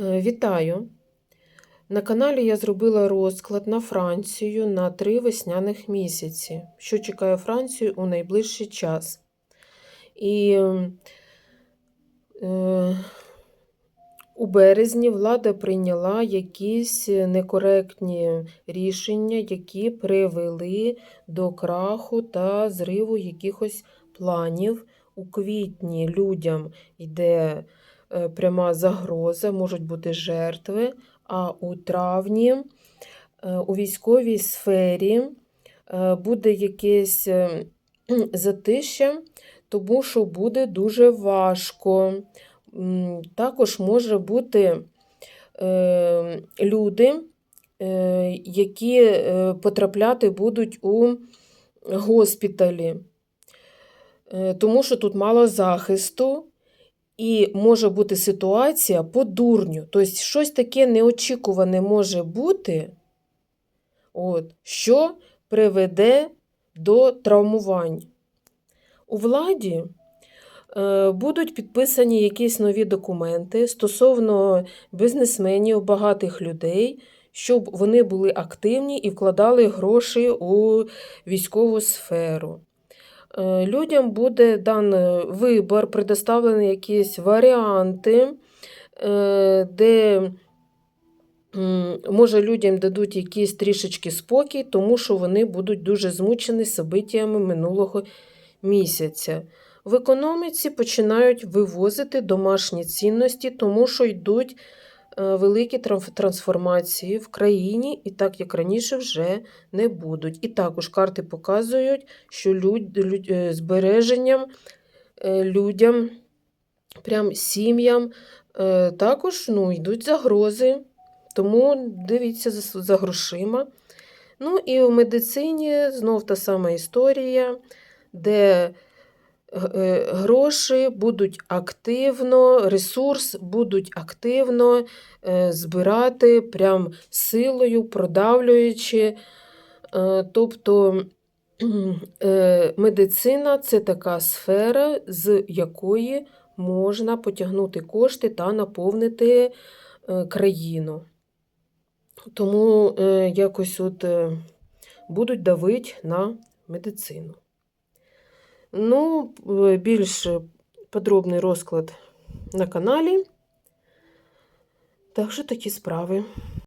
Е, Вітаю! На каналі я зробила розклад на Францію на три весняних місяці, що чекає Францію у найближчий час. І е, у березні влада прийняла якісь некоректні рішення, які привели до краху та зриву якихось планів. У квітні людям йде пряма загроза, можуть бути жертви. А у травні е, у військовій сфері е, буде якесь е, затища, тому що буде дуже важко. Також може бути е, люди, е, які е, потрапляти будуть у госпіталі, Е, тому що тут мало захисту. І може бути ситуація по дурню. Тобто, щось таке неочікуване може бути, от, що приведе до травмувань. У владі е, будуть підписані якісь нові документи стосовно бізнесменів, багатих людей, щоб вони були активні і вкладали гроші у військову сферу. Е, Людям буде дан вибір, предоставлені якісь варіанти, е, де, може, людям дадуть якийсь трішечки спокій, тому що вони будуть дуже змучені событиями минулого місяця. В економіці починають вивозити домашні цінності, тому що йдуть е, великі трансформації в країні, і так як раніше вже не будуть. І також карти показують, що люд, люд, е, збереженням е, людям, прям сім'ям, е, також ну, йдуть загрози. Тому дивіться за, за грошима. Ну і у медицині знов та сама історія, де е, гроші будуть активно, ресурс будуть активно е, збирати прям силою, продавлюючи. Е, Тобто е, медицина це така сфера, з якої можна потягнути кошти та наповнити е, країну. Тому е, якось от е, будуть давити на медицину. Ну, е, більш подробний розклад на каналі. Так що такі справи.